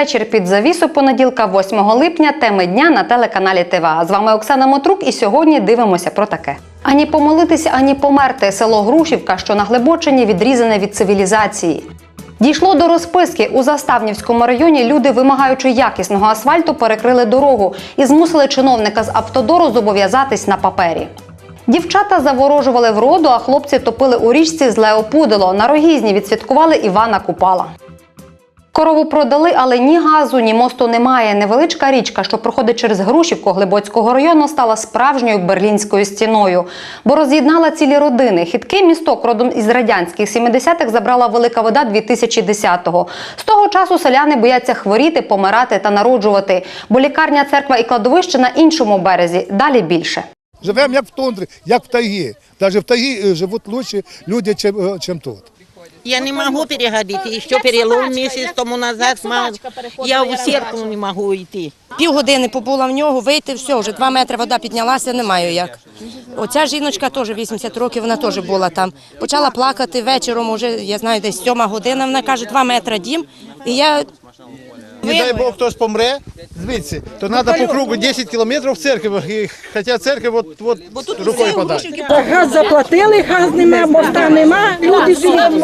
Вечір. Під завісу понеділка, 8 липня, теми дня на телеканалі ТВА. З вами Оксана Мотрук, і сьогодні дивимося про таке. Ані помолитися, ані померти. Село Грушівка, що на Глибочині, відрізане від цивілізації. Дійшло до розписки у Заставнівському районі. Люди, вимагаючи якісного асфальту, перекрили дорогу і змусили чиновника з автодору зобов'язатись на папері. Дівчата заворожували вроду, а хлопці топили у річці з Леопудило. На рогізні відсвяткували Івана Купала. Корову продали, але ні газу, ні мосту немає. Невеличка річка, що проходить через Грушівку Глибоцького району, стала справжньою берлінською стіною, бо роз'єднала цілі родини. Хиткий місток родом із радянських 70-х забрала велика вода 2010-го. З того часу селяни бояться хворіти, помирати та народжувати, бо лікарня, церква і кладовище на іншому березі. Далі більше. Живемо як в тундрі, як в тайгі. Навіть в тайгі е, живуть краще люди, чим, е, чим тут. Я не могу переходити. Ще перелом місяць тому назад мав. Я у сірку не можу йти. Півгодини побула в нього, вийти, все, вже два метри вода піднялася, не маю як. Оця жіночка теж 80 років, вона теж була там. Почала плакати вечором, уже, я знаю, десь сьома година, вона каже, два метри дім. І я Не дай Бог хтось помре. Звідси, то треба по кругу 10 кілометрів в церкву, хоча церква от, от рукою подати. Газ заплатили, газ нема, моста нема, люди живуть.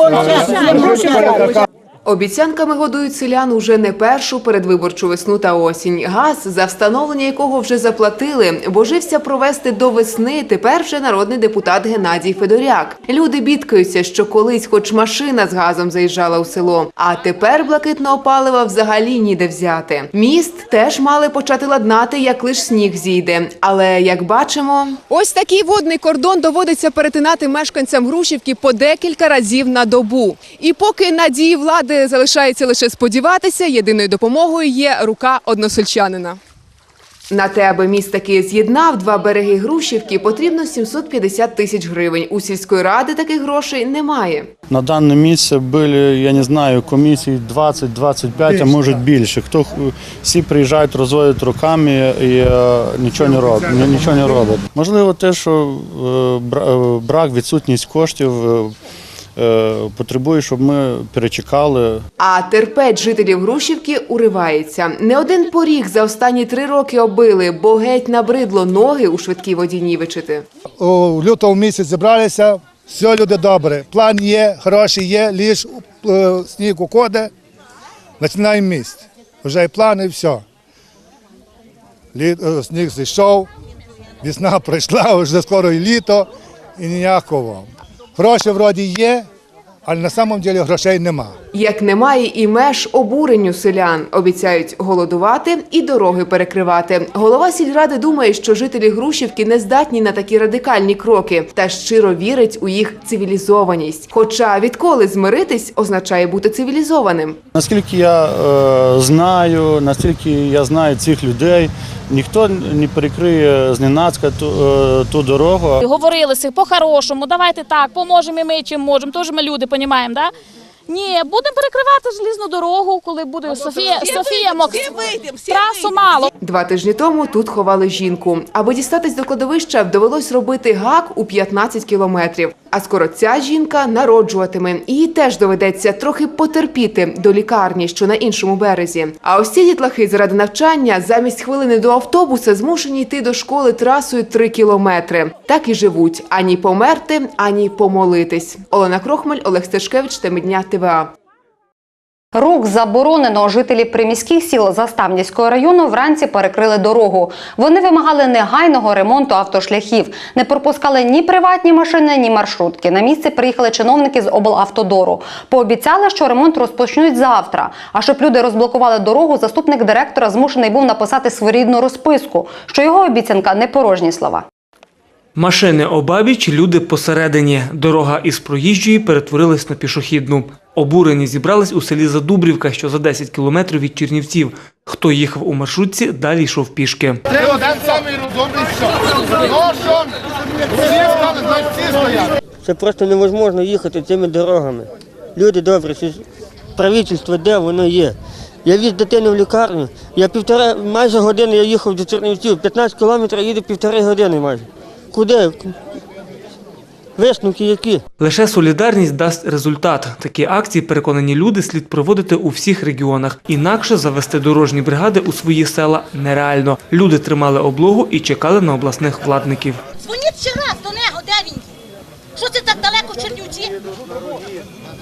Обіцянками годують селян уже не першу передвиборчу весну та осінь. Газ, за встановлення якого вже заплатили, божився провести до весни тепер вже народний депутат Геннадій Федоряк. Люди бідкаються, що колись хоч машина з газом заїжджала у село, а тепер блакитного палива взагалі ніде взяти. Міст теж мали почати ладнати, як лиш сніг зійде. Але як бачимо, Ось такий водний кордон доводиться перетинати мешканцям Грушівки по декілька разів на добу. І поки надії влади залишається лише сподіватися, єдиною допомогою є рука односельчанина. На те, аби міст таки з'єднав два береги Грушівки, потрібно 750 тисяч гривень. У сільської ради таких грошей немає. На дане місце були, я не знаю, комісії 20-25, а може більше. Хто х- всі приїжджають, розводять руками і е, нічого не роблять. Нічого не роблять. Можливо, те, що е, е, брак, відсутність коштів потребує, щоб ми перечекали. А терпець жителів Грушівки уривається. Не один поріг за останні три роки оббили, бо геть набридло ноги у швидкій воді нівечити. У лютому місяці зібралися, все люди добре. План є, гроші є, ліж е, сніг уходить, починаємо міст. Вже і план, і все. Лі, е, сніг зійшов, весна прийшла, вже скоро і літо, і ніякого. Гроші вроді є, але на самом деле грошей нема. Як немає і меж обуренню селян, обіцяють голодувати і дороги перекривати. Голова сільради думає, що жителі Грушівки не здатні на такі радикальні кроки та щиро вірить у їх цивілізованість. Хоча відколи змиритись означає бути цивілізованим. Наскільки я е, знаю, наскільки я знаю цих людей, ніхто не перекриє зненацька ту, е, ту дорогу. Говорилися по-хорошому, давайте так, поможемо і ми чим можемо. Теж ми люди, розуміємо, да? Ні, будемо перекривати желізну дорогу, коли буде Софія, Софія Мок. Трасу мало. Два тижні тому тут ховали жінку. Аби дістатись до кладовища, довелось робити гак у 15 кілометрів. А скоро ця жінка народжуватиме. Їй теж доведеться трохи потерпіти до лікарні, що на іншому березі. А ось ці дітлахи заради навчання замість хвилини до автобуса змушені йти до школи трасою 3 кілометри. Так і живуть ані померти, ані помолитись. Олена Крохмель, Олег Стешкевич, Темедня ТВА. Рух заборонено. Жителі приміських сіл Заставнівського району вранці перекрили дорогу. Вони вимагали негайного ремонту автошляхів. Не пропускали ні приватні машини, ні маршрутки. На місце приїхали чиновники з облавтодору. Пообіцяли, що ремонт розпочнуть завтра. А щоб люди розблокували дорогу, заступник директора змушений був написати своєрідну розписку, що його обіцянка не порожні слова. Машини обабіч, люди посередині. Дорога із проїжджої перетворилась на пішохідну. Обурені зібрались у селі Задубрівка, що за 10 кілометрів від Чернівців. Хто їхав у маршрутці, далі йшов пішки. Один самий все. Ну що, всі стоять. Це просто неможливо їхати цими дорогами. Люди добрі, правительство де воно є. Я віз дитину в лікарню, я півтора, майже години я їхав до Чернівців, 15 кілометрів їду півтори години майже. Куди? Висновки які? Лише солідарність дасть результат. Такі акції, переконані люди, слід проводити у всіх регіонах. Інакше завести дорожні бригади у свої села нереально. Люди тримали облогу і чекали на обласних владників. Дзвоніть ще раз до нього, де він? Що це так далеко в Чернівці?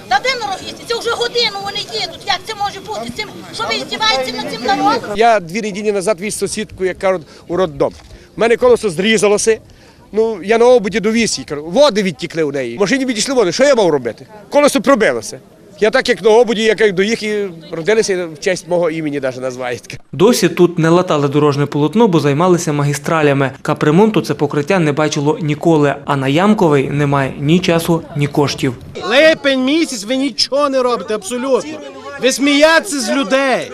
Та де норовісті? Це вже годину вони їдуть. Як це може бути? Цим, що ви здіваєтеся над цим народом? Я дві неділі назад віз сусідку, як кажуть, у роддом. У мене колесо зрізалося. Ну, я на обуді довіз її. Води відтікли у неї. В машині відійшли води. Що я мав робити? Колесо пробилося. Я так, як на обуді, як як доїх і родилися в честь мого імені навіть називають. Досі тут не латали дорожне полотно, бо займалися магістралями. Капремонту це покриття не бачило ніколи, а на Ямковий немає ні часу, ні коштів. Липень місяць ви нічого не робите, абсолютно. Ви смієтеся з людей.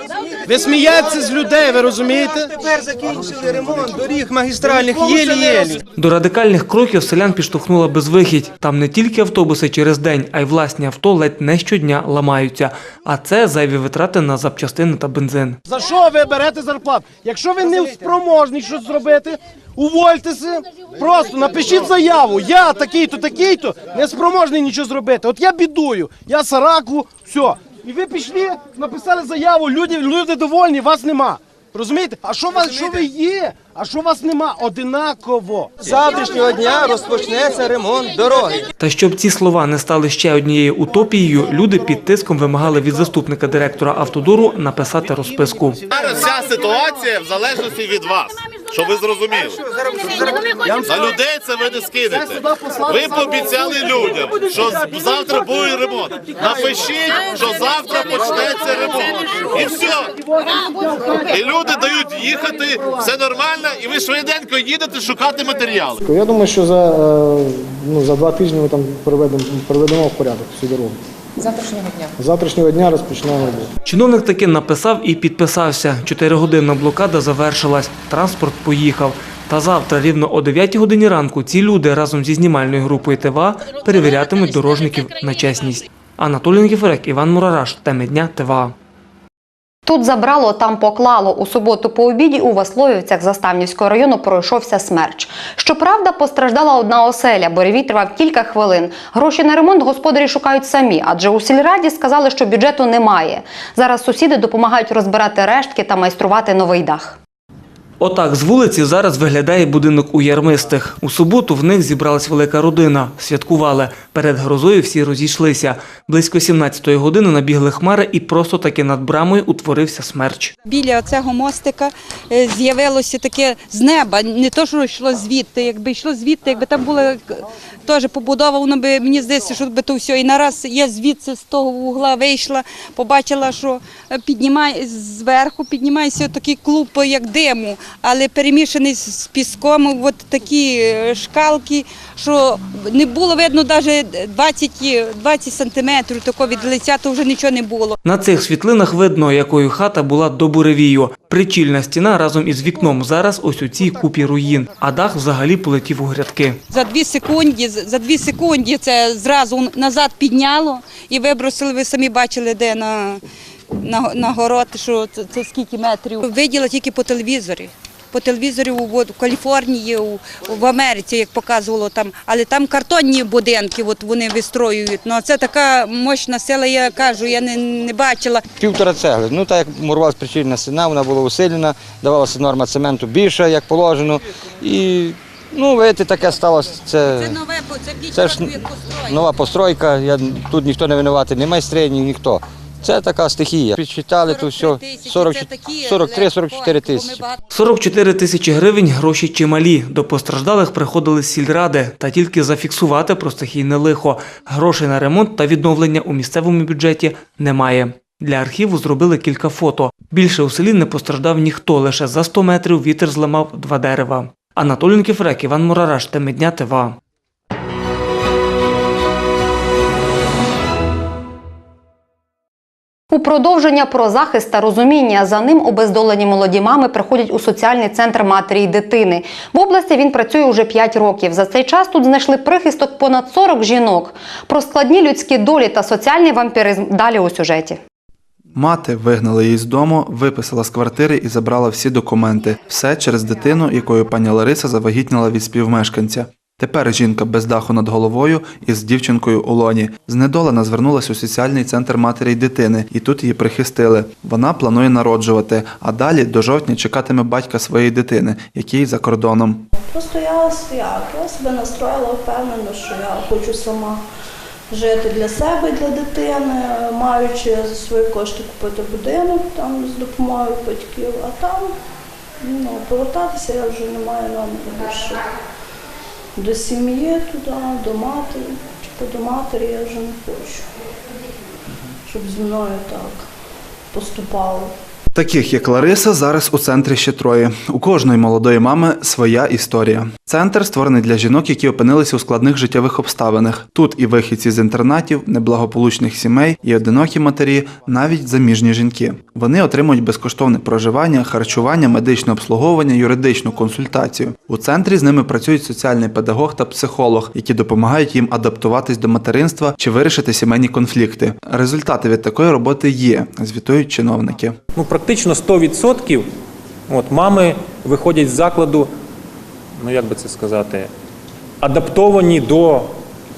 Ви смієтеся з людей, ви розумієте? Тепер закінчили ремонт доріг магістральних єлі-єлі. До радикальних кроків селян підштовхнула безвихідь. Там не тільки автобуси через день, а й власні авто ледь не щодня ламаються. А це зайві витрати на запчастини та бензин. За що ви берете зарплату? Якщо ви не спроможний щось зробити, увольтеся, просто напишіть заяву. Я такий-то, такий-то, не спроможний нічого зробити. От я бідую, я сараку, все. І ви пішли, написали заяву, люди, люди довольні, вас нема. Розумієте? А що вас, що ви є? А що вас нема? Одинаково. З завтрашнього дня розпочнеться ремонт дороги. Та щоб ці слова не стали ще однією утопією, люди під тиском вимагали від заступника директора автодору написати розписку. Зараз вся ситуація в залежності від вас, щоб ви зрозуміли. На людей це ви не скинете. Ви пообіцяли людям, що завтра буде ремонт. Напишіть, що завтра почнеться ремонт. І все. І люди дають їхати, все нормально, і ви швиденько їдете шукати матеріали. Я думаю, що за, е, ну, за два тижні ми там приведемо, приведемо в порядок всю дорогу. Завтрашнього дня. Завтрашнього дня розпочнемо роботу. Чиновник таки написав і підписався. Чотиригодинна блокада завершилась. Транспорт поїхав. Та завтра, рівно о 9 годині ранку, ці люди разом зі знімальною групою ТВА перевірятимуть дорожників на чесність. Анатолій Нікіфорек, Іван Мурараш. Теми дня ТВА. Тут забрало, там поклало. У суботу по обіді у Васловівцях Заставнівського району пройшовся смерч. Щоправда, постраждала одна оселя, бо ревій тривав кілька хвилин. Гроші на ремонт господарі шукають самі, адже у сільраді сказали, що бюджету немає. Зараз сусіди допомагають розбирати рештки та майструвати новий дах. Отак з вулиці зараз виглядає будинок у Ярмистих. У суботу в них зібралась велика родина. Святкували. Перед грозою всі розійшлися. Близько 17-ї години набігли хмари і просто таки над брамою утворився смерч. Біля цього мостика е, з'явилося таке з неба, не то, що йшло звідти. Якби йшло звідти, якби там була теж побудова, воно би мені здається, що би то все. І нараз я звідси з того вугла вийшла, побачила, що е, піднімає зверху, піднімається такий клуб, як диму, але перемішаний з піском. От такі е, шкалки, що не було видно навіть 20, 20 сантиметрів такого від лиця, то вже нічого не було. На цих світлинах видно, якою хата була до буревію. Причільна стіна разом із вікном зараз ось у цій купі руїн, а дах взагалі полетів у грядки. За дві секунди, за дві секунди це зразу назад підняло і вибросили. Ви самі бачили, де на, на, на город, що це, це скільки метрів. Виділа тільки по телевізорі. По телевізорі у, в Каліфорнії, у, в Америці, як показувало там, але там картонні будинки, от вони вистроюють. Ну а це така мощна сила, я кажу, я не, не бачила. Півтора цегли. Ну так як мурувалась причільна стіна, вона була усилена, давалася норма цементу більша, як положено. І ну, видите, таке сталося. Це, Це нове, це це ж нова постройка. Я, тут ніхто не винуватий, ні майстри, ні ніхто. Це така стихія. Підсчитали тут все 43-44 тисячі. 44 тисячі гривень – гроші чималі. До постраждалих приходили сільради, та тільки зафіксувати про стихійне лихо. Грошей на ремонт та відновлення у місцевому бюджеті немає. Для архіву зробили кілька фото. Більше у селі не постраждав ніхто, лише за 100 метрів вітер зламав два дерева. Анатолій Нікіфрек, Іван Мурараш, Теми дня У продовження про захист та розуміння за ним обездолені молоді мами приходять у соціальний центр матері й дитини. В області він працює уже 5 років. За цей час тут знайшли прихисток понад 40 жінок. Про складні людські долі та соціальний вампіризм далі у сюжеті. Мати вигнала її з дому, виписала з квартири і забрала всі документи. Все через дитину, якою пані Лариса завагітніла від співмешканця. Тепер жінка без даху над головою і з дівчинкою у лоні. Знедолена звернулася у соціальний центр матері й дитини, і тут її прихистили. Вона планує народжувати, а далі до жовтня чекатиме батька своєї дитини, який за кордоном. Просто я як, я себе настроїла впевнено, що я хочу сама жити для себе і для дитини, маючи за свої кошти купити будинок там з допомогою батьків, а там ну, повертатися я вже не маю наміру. До сім'ї туди, до матері, чи до матері я вже не хочу, щоб зі мною так поступало. Таких як Лариса, зараз у центрі ще троє. У кожної молодої мами своя історія. Центр створений для жінок, які опинилися у складних життєвих обставинах. Тут і вихідці з інтернатів, неблагополучних сімей, і одинокі матері, навіть заміжні жінки. Вони отримують безкоштовне проживання, харчування, медичне обслуговування, юридичну консультацію. У центрі з ними працюють соціальний педагог та психолог, які допомагають їм адаптуватись до материнства чи вирішити сімейні конфлікти. Результати від такої роботи є, звітують чиновники. Практично 100% от, мами виходять з закладу, ну як би це сказати, адаптовані до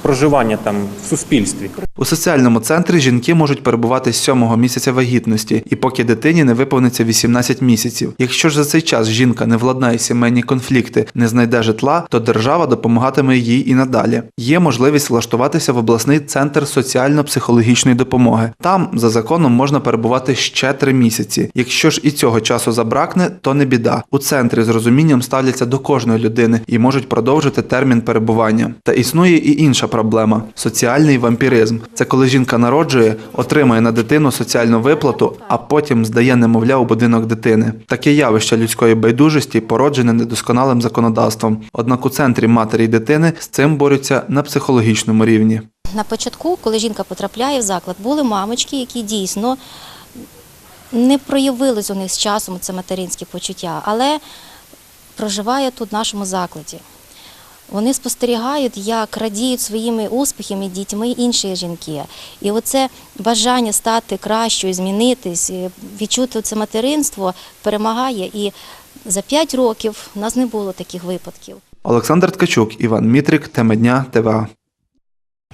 проживання там в суспільстві. У соціальному центрі жінки можуть перебувати з сьомого місяця вагітності, і поки дитині не виповниться 18 місяців. Якщо ж за цей час жінка не владнає сімейні конфлікти, не знайде житла, то держава допомагатиме їй і надалі. Є можливість влаштуватися в обласний центр соціально-психологічної допомоги. Там за законом можна перебувати ще три місяці. Якщо ж і цього часу забракне, то не біда. У центрі з розумінням ставляться до кожної людини і можуть продовжити термін перебування. Та існує і інша проблема соціальний вампіризм. Це коли жінка народжує, отримує на дитину соціальну виплату, а потім здає немовля у будинок дитини. Таке явище людської байдужості породжене недосконалим законодавством. Однак у центрі матері й дитини з цим борються на психологічному рівні. На початку, коли жінка потрапляє в заклад, були мамочки, які дійсно не проявились у них з часом це материнське почуття, але проживає тут в нашому закладі. Вони спостерігають, як радіють своїми успіхами дітьми інші жінки. І оце бажання стати кращою, змінитись, відчути це материнство перемагає. І за п'ять років у нас не було таких випадків. Олександр Ткачук, Іван Мітрик, Тема дня, ТВА.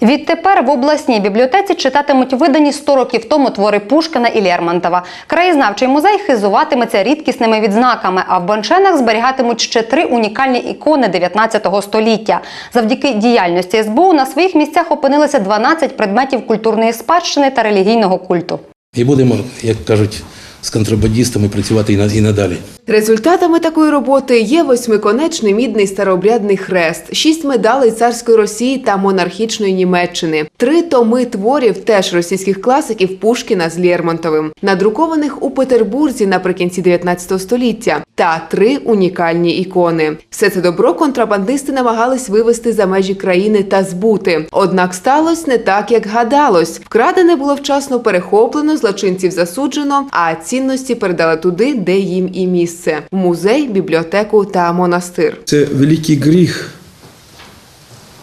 Відтепер в обласній бібліотеці читатимуть видані 100 років тому твори Пушкіна і Лермонтова. Краєзнавчий музей хизуватиметься рідкісними відзнаками, а в Бонченах зберігатимуть ще три унікальні ікони 19 століття. Завдяки діяльності СБУ на своїх місцях опинилися 12 предметів культурної спадщини та релігійного культу. І будемо, як кажуть, з контрабандистами працювати і на- і надалі. Результатами такої роботи є восьмиконечний мідний старообрядний хрест, шість медалей царської Росії та монархічної Німеччини, три томи творів теж російських класиків Пушкіна з Лермонтовим, надрукованих у Петербурзі наприкінці 19 століття, та три унікальні ікони. Все це добро контрабандисти намагались вивести за межі країни та збути. Однак сталося не так, як гадалось. Вкрадене було вчасно перехоплено, злочинців засуджено, а цінності передали туди, де їм і місце в музей, бібліотеку та монастир. Це великий гріх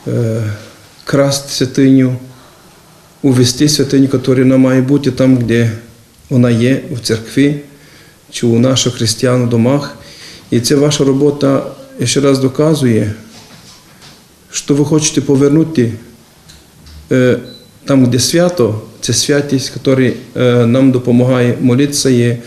е, красти святиню, увести святиню, яка не має бути там, де вона є, у церкві чи у наших християн у домах. І це ваша робота ще раз доказує, що ви хочете повернути е, там, де свято, це святість, яка е, нам допомагає молитися, є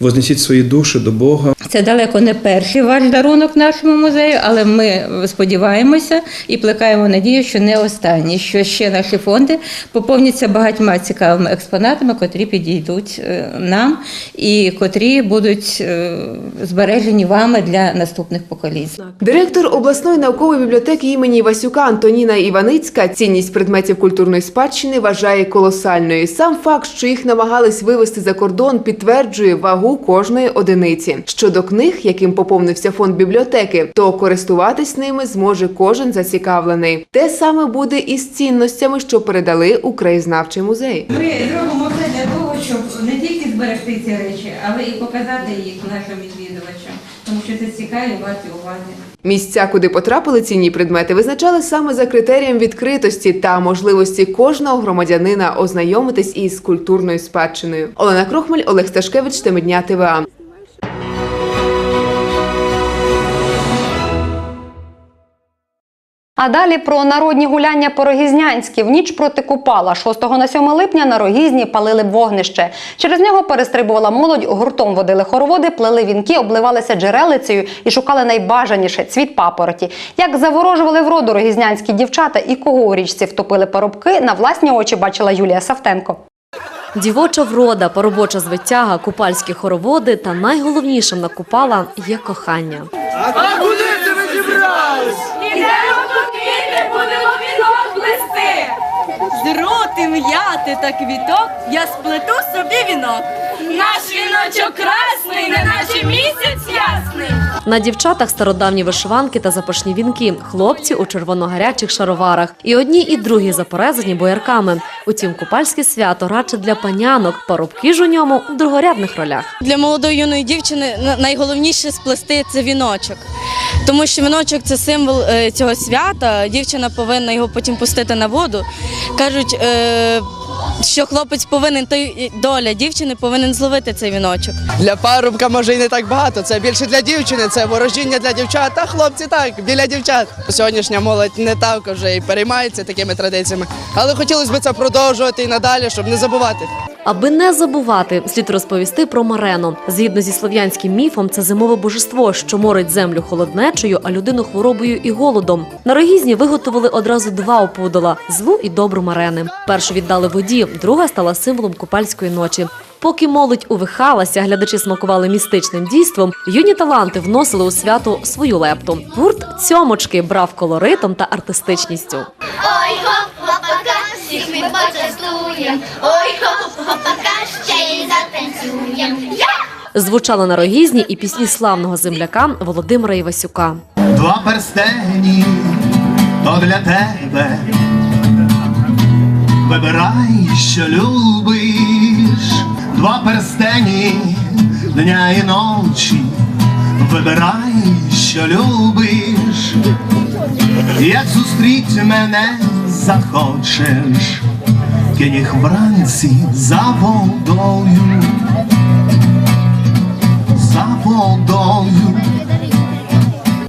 вознесіть свої душі до Бога. Це далеко не перший ваш дарунок нашому музею, але ми сподіваємося і плекаємо надію, що не останній, що ще наші фонди поповняться багатьма цікавими експонатами, котрі підійдуть е, нам і котрі будуть е, збережені вами для наступних поколінь. Директор обласної наукової бібліотеки імені Васюка Антоніна Іваницька цінність предметів культурної спадщини вважає колосальною. Сам факт, що їх намагались вивезти за кордон, підтверджує вагу кожної одиниці. Щодо книг, яким поповнився фонд бібліотеки, то користуватись ними зможе кожен зацікавлений. Те саме буде і з цінностями, що передали у краєзнавчий музей. Ми робимо все для того, щоб не тільки зберегти ці речі, але і показати їх нашим відвідувачам, тому що це цікаві варті уваги. Місця, куди потрапили цінні предмети, визначали саме за критерієм відкритості та можливості кожного громадянина ознайомитись із культурною спадщиною. Олена Крохмаль, Олег Сташкевич, Теми дня ТВА. А далі про народні гуляння по-рогізнянськи. В ніч проти Купала 6 на 7 липня на Рогізні палили вогнище. Через нього перестрибувала молодь, гуртом водили хороводи, плели вінки, обливалися джерелицею і шукали найбажаніше цвіт папороті. Як заворожували в роду рогізнянські дівчата і кого у річці втопили парубки, на власні очі бачила Юлія Савтенко. Дівоча врода, поробоча звитяга, купальські хороводи та найголовнішим на купала є кохання. А куди це ви зібрались? Ідемо м'яти та квіток я сплету собі вінок. Наш віночок красний, не наче місяць ясний. На дівчатах стародавні вишиванки та запашні вінки, хлопці у червоно-гарячих шароварах. І одні, і другі запорезані боярками. Утім, купальське свято радше для панянок, парубки ж у ньому в другорядних ролях. Для молодої юної дівчини найголовніше сплести це віночок. Тому що віночок це символ е, цього свята. Дівчина повинна його потім пустити на воду. Кажуть, е, що хлопець повинен, то доля дівчини повинен зловити цей віночок. Для парубка може і не так багато. Це більше для дівчини, це ворожіння для дівчат. А хлопці так, біля дівчат. Сьогоднішня молодь не так вже і переймається такими традиціями. Але хотілося б це продовжувати і надалі, щоб не забувати. Аби не забувати, слід розповісти про Марену. Згідно зі слов'янським міфом, це зимове божество, що морить землю холоднечею, а людину хворобою і голодом. На рогізні виготовили одразу два опудола злу і добру Марени. Першу віддали воді, друга стала символом купальської ночі. Поки молодь увихалася, глядачі смакували містичним дійством. Юні таланти вносили у свято свою лепту. Гурт цьомочки брав колоритом та артистичністю. Ой, хоп, хопака, всіх ми почастуєм. Ой, хоп, хопака, ще й затанцюєм. Я! Звучали на рогізні і пісні славного земляка Володимира Івасюка. Два перстені то для тебе. Вибирай, що любиш, два перстені дня і ночі. Вибирай, що любиш, як зустріти мене захочеш, їх вранці за водою, за водою.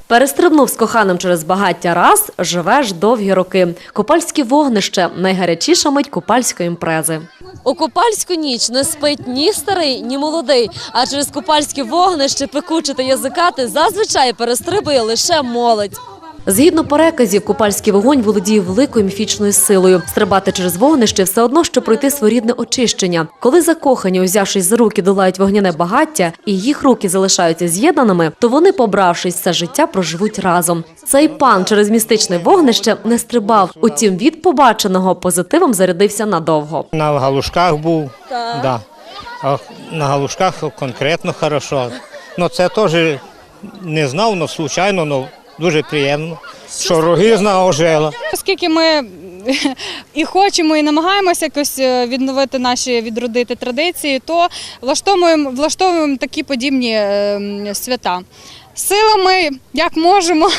Перестрибнув з коханим через багаття раз, живеш довгі роки. Купальське вогнище найгарячіша мить купальської імпрези. У купальську ніч не спить ні старий, ні молодий. А через купальські вогнище пекуче та язикати зазвичай перестрибує лише молодь. Згідно переказів, купальський вогонь володіє великою міфічною силою. Стрибати через вогнище все одно, що пройти своєрідне очищення. Коли закохані, узявшись за руки, долають вогняне багаття, і їх руки залишаються з'єднаними, то вони, побравшись, все життя проживуть разом. Цей пан через містичне вогнище не стрибав. Утім, від побаченого позитивом зарядився надовго. На галушках був, да. а на галушках конкретно хорошо. Ну це теж не знав, але случайно, але дуже приємно, що рогізна ожила. Оскільки ми і хочемо, і намагаємося якось е, відновити наші відродити традиції, то влаштовуємо, влаштовуємо такі подібні е, свята. Силами, як можемо,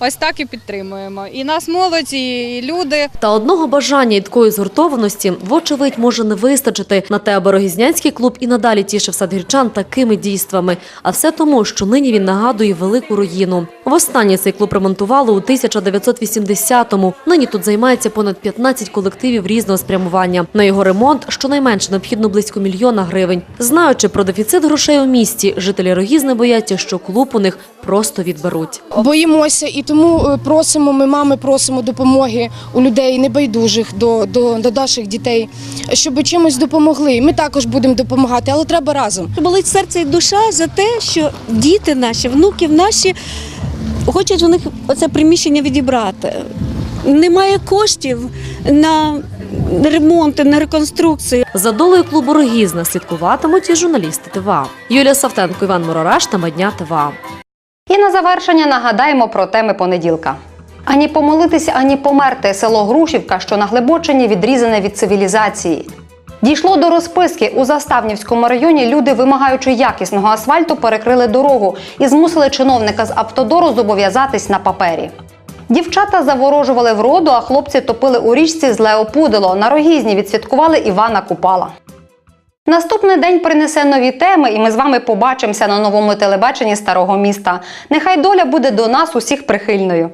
ось так і підтримуємо. І нас молодь, і люди. Та одного бажання і такої згуртованості, вочевидь, може не вистачити на те, аби Рогізнянський клуб і надалі тішив садгірчан такими дійствами. А все тому, що нині він нагадує велику руїну. Востаннє цей клуб ремонтували у 1980-му. Нині тут займається понад 15 колективів різного спрямування. На його ремонт щонайменше необхідно близько мільйона гривень. Знаючи про дефіцит грошей у місті, жителі Рогізни бояться, що клуб у них просто відберуть. Боїмося і тому е, просимо, ми мами просимо допомоги у людей небайдужих до, до, до наших дітей, щоб чимось допомогли. Ми також будемо допомагати, але треба разом. Болить серце і душа за те, що діти наші, внуки наші хочуть у них оце приміщення відібрати. Немає коштів на ремонт, на реконструкцію. За долею клубу Рогізна слідкуватимуть і журналісти ТВА. Юлія Савтенко, Іван Морораш та Мадня ТВА. І на завершення нагадаємо про теми понеділка. Ані помолитися, ані померти. Село Грушівка, що на Глибочині відрізане від цивілізації. Дійшло до розписки. У Заставнівському районі люди, вимагаючи якісного асфальту, перекрили дорогу і змусили чиновника з автодору зобов'язатись на папері. Дівчата заворожували вроду, а хлопці топили у річці з Леопудило. На рогізні відсвяткували Івана Купала. Наступний день принесе нові теми, і ми з вами побачимося на новому телебаченні старого міста. Нехай доля буде до нас усіх прихильною.